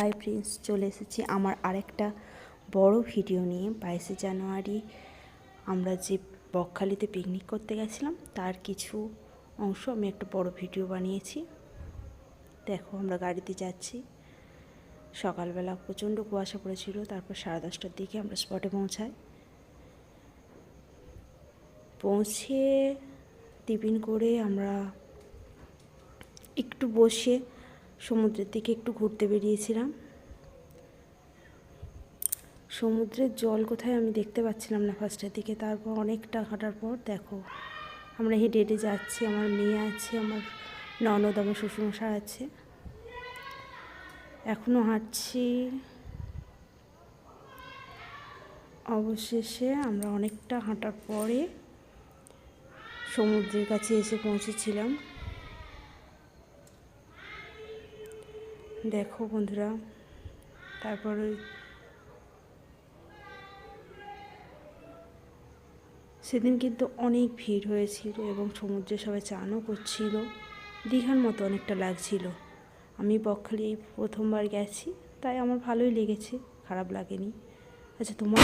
Hi friends, চলে এসেছি আমার আরেকটা বড় ভিডিও নিয়ে। বাইশে জানুয়ারি আমরা যে বকখালিতে পিকনিক করতে গেছিলাম, তার কিছু অংশ আমি একটা বড় ভিডিও বানিয়েছি। দেখো, আমরা গাড়িতে যাচ্ছি। সকালবেলা প্রচণ্ড কুয়াশা পড়েছিল, তারপর সাড়ে দশটার দিকে আমরা স্পটে পৌঁছাই। পৌঁছে টিফিন করে আমরা একটু বসে সমুদ্রের দিকে একটু ঘুরতে বেরিয়েছিলাম। সমুদ্রের জল কোথায় আমি দেখতে পাচ্ছিলাম না ফার্স্টের দিকে, তারপর অনেকটা হাঁটার পর দেখো, আমরা হেঁটে হেঁটে যাচ্ছি, আমার মেয়ে আছে, আমার ননদ, আমার শ্বশুরমশাই আছে। এখনও হাঁটছি। অবশেষে আমরা অনেকটা হাঁটার পরে সমুদ্রের কাছে এসে পৌঁছেছিলাম। দেখো বন্ধুরা, তারপর সেদিন কিন্তু অনেক ভিড় হয়েছিল এবং সমুদ্রে সবাই চানও করছিল। দীঘার মতো অনেকটা লাগছিল। আমি বকখালি প্রথমবার গেছি, তাই আমার ভালোই লেগেছে, খারাপ লাগেনি। আচ্ছা তোমার?